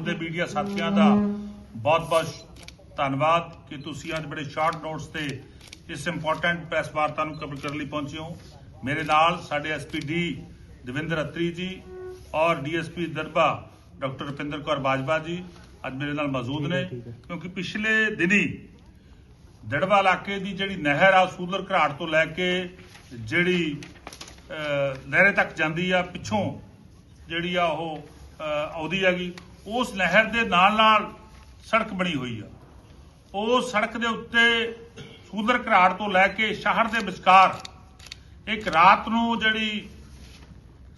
ਗੁਰਦਾਸਪੁਰ ਦੇ ਮੀਡੀਆ ਸਾਥੀਆਂ ਦਾ ਬਹੁਤ-ਬਹੁਤ ਧੰਨਵਾਦ ਕਿ ਤੁਸੀਂ ਅੱਜ ਬੜੇ ਸ਼ਾਰਟ ਨੋਟਸ ਤੇ ਇਸ ਇੰਪੋਰਟੈਂਟ ਪ੍ਰੈਸ ਵਾਰਤਾ ਨੂੰ ਕਵਰ ਕਰਨ ਲਈ ਪਹੁੰਚੇ ਹੋ। ਮੇਰੇ ਨਾਲ ਸਾਡੇ ਐਸਪੀਡੀ ਦਵਿੰਦਰ ਅਤਰੀ ਜੀ ਔਰ ਡੀਐਸਪੀ ਦਰਬਾ ਡਾਕਟਰ ਰੁਪਿੰਦਰ ਕੌਰ ਬਾਜਵਾ ਜੀ ਅੱਜ ਮੇਰੇ ਨਾਲ ਮੌਜੂਦ ਨੇ ਕਿਉਂਕਿ ਪਿਛਲੇ ਦਿਨੀ ਦੜਵਾ ਇਲਾਕੇ ਦੀ ਜਿਹੜੀ ਨਹਿਰ ਆ ਸੂਲਰ ਘਰਾਟ ਤੋਂ ਲੈ ਕੇ ਜਿਹੜੀ ਲਹਿਰੇ ਤੱਕ ਜਾਂਦੀ ਆ ਪਿੱਛੋਂ ਜਿਹੜੀ ਆ ਉਹ ਆਉਂਦੀ ਹੈਗੀ। ਉਸ ਨਹਿਰ ਦੇ ਨਾਲ ਨਾਲ ਸੜਕ ਬਣੀ ਹੋਈ ਆ। ਉਹ ਸੜਕ ਦੇ ਉੱਤੇ ਸੂਦਰ ਘਰਾੜ ਤੋਂ ਲੈ ਕੇ ਸ਼ਹਿਰ ਦੇ ਵਿਚਕਾਰ ਇੱਕ ਰਾਤ ਨੂੰ ਜਿਹੜੀ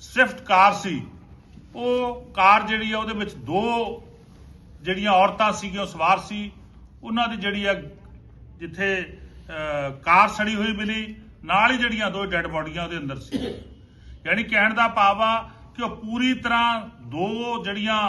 ਸਵਿਫਟ ਕਾਰ ਸੀ, ਉਹ ਕਾਰ ਜਿਹੜੀ ਆ, ਉਹਦੇ ਵਿੱਚ ਦੋ ਜਿਹੜੀਆਂ ਔਰਤਾਂ ਸੀਗੀਆਂ, ਉਹ ਸਵਾਰ ਸੀ। ਉਹਨਾਂ ਦੀ ਜਿਹੜੀ ਆ, ਜਿੱਥੇ ਕਾਰ ਸੜੀ ਹੋਈ ਮਿਲੀ, ਨਾਲ ਹੀ ਜਿਹੜੀਆਂ ਦੋ ਡੈੱਡ ਬੋਡੀਆਂ ਉਹਦੇ ਅੰਦਰ ਸੀ। ਯਾਨੀ ਕਹਿਣ ਦਾ ਭਾਵ ਆ ਕਿ ਉਹ ਪੂਰੀ ਤਰ੍ਹਾਂ ਦੋ ਜਿਹੜੀਆਂ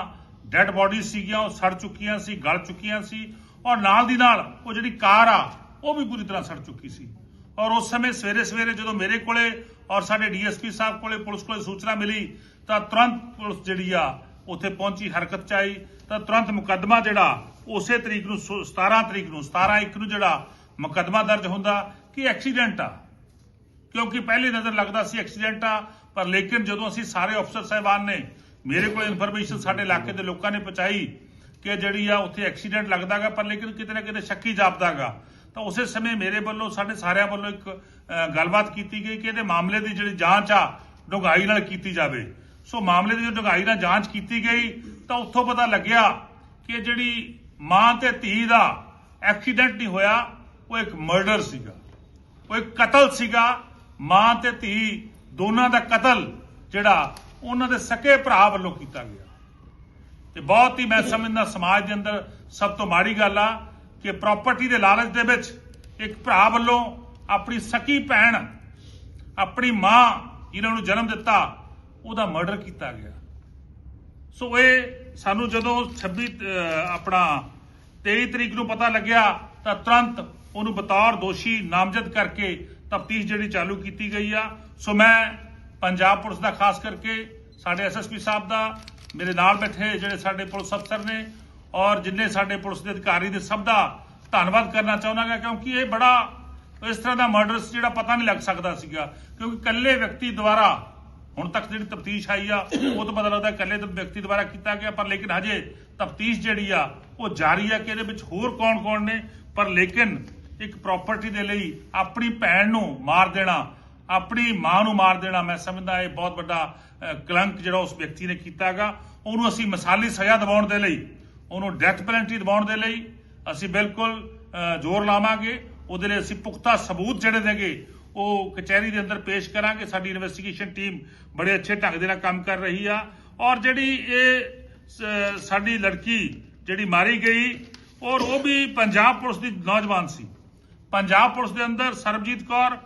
ਡੈੱਡ ਬੋਡੀ ਸੀਗੀਆਂ, ਉਹ ਸੜ ਚੁੱਕੀਆਂ ਸੀ, ਗਲ ਚੁੱਕੀਆਂ ਸੀ ਔਰ ਨਾਲ ਦੀ ਨਾਲ ਉਹ ਜਿਹੜੀ ਕਾਰ ਆ, ਉਹ ਵੀ ਪੂਰੀ ਤਰ੍ਹਾਂ ਸੜ ਚੁੱਕੀ ਸੀ। ਔਰ ਉਸ ਸਮੇਂ ਸਵੇਰੇ ਸਵੇਰੇ ਜਦੋਂ ਮੇਰੇ ਕੋਲੇ ਔਰ ਸਾਡੇ ਡੀਐਸਪੀ ਸਾਹਿਬ ਕੋਲੇ ਪੁਲਿਸ ਕੋਲੇ ਸੂਚਨਾ ਮਿਲੀ, ਤਾਂ ਤੁਰੰਤ ਪੁਲਿਸ ਜਿਹੜੀ ਆ, ਉੱਥੇ ਪਹੁੰਚੀ, ਹਰਕਤ ਚ ਆਈ। ਤਾਂ ਤੁਰੰਤ ਮੁਕੱਦਮਾ ਜਿਹੜਾ, ਉਸੇ ਤਰੀਕ ਨੂੰ ਸੋ- 17 ਤਰੀਕ ਨੂੰ 17 ਇੱਕ ਨੂੰ ਜਿਹੜਾ ਮੁਕੱਦਮਾ ਦਰਜ ਹੁੰਦਾ ਕਿ ਐਕਸੀਡੈਂਟ ਆ। ਕਿਉਂਕਿ ਪਹਿਲੀ ਨਜ਼ਰ ਲੱਗਦਾ ਸੀ ਐਕਸੀਡੈਂਟ ਆ, ਪਰ ਲੇਕਿਨ ਜਦੋਂ ਅਸੀਂ ਸਾਰੇ ਅਫਸਰ ਸਾਹਿਬਾਨ ਨੇ ਮੇਰੇ ਕੋਲ ਇਨਫੋਰਮੇਸ਼ਨ ਸਾਡੇ ਇਲਾਕੇ ਦੇ ਲੋਕਾਂ ਨੇ ਪਹੁੰਚਾਈ ਕਿ ਜਿਹੜੀ ਆ ਉੱਥੇ ਐਕਸੀਡੈਂਟ ਲੱਗਦਾਗਾ, ਪਰ ਲੇਕਿਨ ਕਿਤੇ ਨਾ ਕਿਤੇ ਸ਼ੱਕੀ ਜਾਪਦਾਗਾ। ਤਾਂ ਉਸੇ ਸਮੇਂ ਮੇਰੇ ਵੱਲੋਂ, ਸਾਡੇ ਸਾਰਿਆਂ ਵੱਲੋਂ ਇੱਕ ਗੱਲਬਾਤ ਕੀਤੀ ਗਈ ਕਿ ਇਹਦੇ ਮਾਮਲੇ ਦੀ ਜਿਹੜੀ ਜਾਂਚ ਆ, ਡੂੰਘਾਈ ਨਾਲ ਕੀਤੀ ਜਾਵੇ। ਸੋ ਮਾਮਲੇ ਦੀ ਜੋ ਡੂੰਘਾਈ ਨਾਲ ਜਾਂਚ ਕੀਤੀ ਗਈ, ਤਾਂ ਉੱਥੋਂ ਪਤਾ ਲੱਗਿਆ ਕਿ ਜਿਹੜੀ ਮਾਂ ਤੇ ਧੀ ਦਾ ਐਕਸੀਡੈਂਟ ਨਹੀਂ ਹੋਇਆ, ਉਹ ਇੱਕ ਮਰਡਰ ਸੀਗਾ। ਉਹ ਇੱਕ ਕਤਲ ਸੀਗਾ। ਮਾਂ ਤੇ ਧੀ ਦੋਨਾਂ ਦਾ ਕਤਲ ਜਿਹੜਾ ਉਹਨਾਂ ਦੇ ਸਕੇ ਭਰਾ ਵੱਲੋਂ ਕੀਤਾ ਗਿਆ। ਤੇ ਬਹੁਤ ਹੀ ਮੈਂ ਸਮਝਦਾ ਸਮਾਜ ਦੇ ਅੰਦਰ ਸਭ ਤੋਂ ਮਾੜੀ ਗੱਲ ਆ ਕਿ ਪ੍ਰਾਪਰਟੀ ਦੇ ਲਾਲਚ ਦੇ ਵਿੱਚ ਇੱਕ ਭਰਾ ਵੱਲੋਂ ਆਪਣੀ ਸਕੀ ਭੈਣ, ਆਪਣੀ ਮਾਂ ਇਹਨਾਂ ਨੂੰ ਜਨਮ ਦਿੱਤਾ, ਉਹਦਾ ਮਰਡਰ ਕੀਤਾ ਗਿਆ। ਸੋ ਇਹ ਸਾਨੂੰ ਜਦੋਂ 26 ਆਪਣਾ 23 ਤਰੀਕ ਨੂੰ ਪਤਾ ਲੱਗਿਆ ਤਾਂ ਤੁਰੰਤ ਉਹਨੂੰ ਬਤੌਰ ਦੋਸ਼ੀ ਨਾਮਜ਼ਦ ਕਰਕੇ ਤਫਤੀਸ਼ ਜਿਹੜੀ ਚਾਲੂ ਕੀਤੀ ਗਈ ਆ। ਸੋ ਮੈਂ ਪੰਜਾਬ ਪੁਲਿਸ ਦਾ, ਖਾਸ ਕਰਕੇ ਸਾਡੇ ਐਸਐਸਪੀ ਸਾਹਿਬ ਦਾ, ਮੇਰੇ ਨਾਲ ਬੈਠੇ ਜਿਹੜੇ ਸਾਡੇ ਪੁਲਿਸ ਅਫਸਰ ਨੇ ਔਰ ਜਿੰਨੇ ਸਾਡੇ ਪੁਲਿਸ ਦੇ ਅਧਿਕਾਰੀ ਦੇ ਸਭ ਦਾ ਧੰਨਵਾਦ ਕਰਨਾ ਚਾਹੁੰਦਾਗਾ, ਕਿਉਂਕਿ ਇਹ ਬੜਾ ਇਸ ਤਰ੍ਹਾਂ ਦਾ ਮਰਡਰ ਜਿਹੜਾ ਪਤਾ ਨਹੀਂ ਲੱਗ ਸਕਦਾ ਸੀਗਾ। ਕਿਉਂਕਿ ਇਕੱਲੇ ਵਿਅਕਤੀ ਦੁਆਰਾ ਹੁਣ ਤੱਕ ਜਿਹੜੀ ਤਫਤੀਸ਼ ਆਈ ਆ, ਉਹ ਤੋਂ ਪਤਾ ਲੱਗਦਾ ਇਕੱਲੇ ਦੇ ਵਿਅਕਤੀ ਦੁਆਰਾ ਕੀਤਾ ਗਿਆ, ਪਰ ਲੇਕਿਨ ਹਜੇ ਤਫਤੀਸ਼ ਜਿਹੜੀ ਆ, ਉਹ ਜਾਰੀ ਆ ਕਿ ਇਹਦੇ ਵਿੱਚ ਹੋਰ ਕੌਣ-ਕੌਣ ਨੇ, ਪਰ ਲੇਕਿਨ ਇੱਕ ਪ੍ਰਾਪਰਟੀ ਦੇ ਲਈ ਆਪਣੀ ਭੈਣ ਨੂੰ ਮਾਰ ਦੇਣਾ ਆਪਣੀ ਮਾਂ ਨੂੰ ਮਾਰ ਦੇਣਾ ਮੈਂ ਸਮਝਦਾ ਇਹ ਬਹੁਤ ਵੱਡਾ ਕਲੰਕ ਜਿਹੜਾ ਉਸ ਵਿਅਕਤੀ ਨੇ ਕੀਤਾਗਾ। ਉਹਨੂੰ ਅਸੀਂ ਮਿਸਾਲੀ ਸਜ਼ਾ ਦਿਵਾਉਣ ਦੇ ਲਈ, ਉਹਨੂੰ ਡੈਥ ਪੈਨਲਟੀ ਦਿਵਾਉਣ ਦੇ ਲਈ ਅਸੀਂ ਬਿਲਕੁਲ ਜ਼ੋਰ ਲਾਵਾਂਗੇ। ਉਹਦੇ ਲਈ ਅਸੀਂ ਪੁਖਤਾ ਸਬੂਤ ਜਿਹੜੇ ਨੇਗੇ, ਉਹ ਕਚਹਿਰੀ ਦੇ ਅੰਦਰ ਪੇਸ਼ ਕਰਾਂਗੇ। ਸਾਡੀ ਇਨਵੈਸਟੀਗੇਸ਼ਨ ਟੀਮ ਬੜੇ ਅੱਛੇ ਢੰਗ ਦੇ ਨਾਲ ਕੰਮ ਕਰ ਰਹੀ ਆ। ਔਰ ਜਿਹੜੀ ਇਹ ਸਾਡੀ ਲੜਕੀ ਜਿਹੜੀ ਮਾਰੀ ਗਈ, ਔਰ ਉਹ ਵੀ ਪੰਜਾਬ ਪੁਲਿਸ ਦੀ ਨੌਜਵਾਨ ਸੀ। ਪੰਜਾਬ ਪੁਲਿਸ ਦੇ ਅੰਦਰ ਸਰਬਜੀਤ ਕੌਰ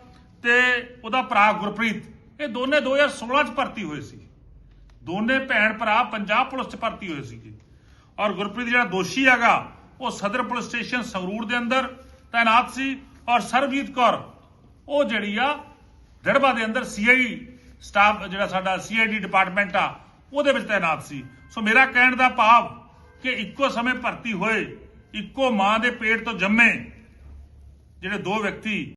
ਤੇ ਉਹਦਾ ਭਰਾ ਗੁਰਪ੍ਰੀਤ, ਇਹ ਦੋਨੇ 2016 ਚ ਭਰਤੀ ਹੋਏ ਸੀ। ਦੋਨੇ ਭੈਣ ਭਰਾ ਪੰਜਾਬ ਪੁਲਿਸ ਚ ਭਰਤੀ ਹੋਏ ਸੀਗੇ। ਔਰ ਗੁਰਪ੍ਰੀਤ ਜਿਹੜਾ ਦੋਸ਼ੀ ਹੈਗਾ, ਉਹ ਸਦਰ ਪੁਲਿਸ ਸਟੇਸ਼ਨ ਸੰਗਰੂਰ ਦੇ ਅੰਦਰ ਤਾਇਨਾਤ ਸੀ ਔਰ ਸਰਬਜੀਤ ਕੌਰ, ਉਹ ਜਿਹੜੀ ਆ ਦੜਬਾ ਦੇ ਅੰਦਰ ਸੀਆਈ ਸਟਾਫ, ਜਿਹੜਾ ਸਾਡਾ ਸੀਆਈਡੀ ਡਿਪਾਰਟਮੈਂਟ ਆ, ਉਹਦੇ ਵਿੱਚ ਤਾਇਨਾਤ ਸੀ। ਸੋ ਮੇਰਾ ਕਹਿਣ ਦਾ ਭਾਵ ਕਿ ਇੱਕੋ ਸਮੇਂ ਭਰਤੀ ਹੋਏ, ਇੱਕੋ ਮਾਂ ਦੇ ਪੇਟ ਤੋਂ ਜੰਮੇ ਜਿਹੜੇ ਦੋ ਵਿਅਕਤੀ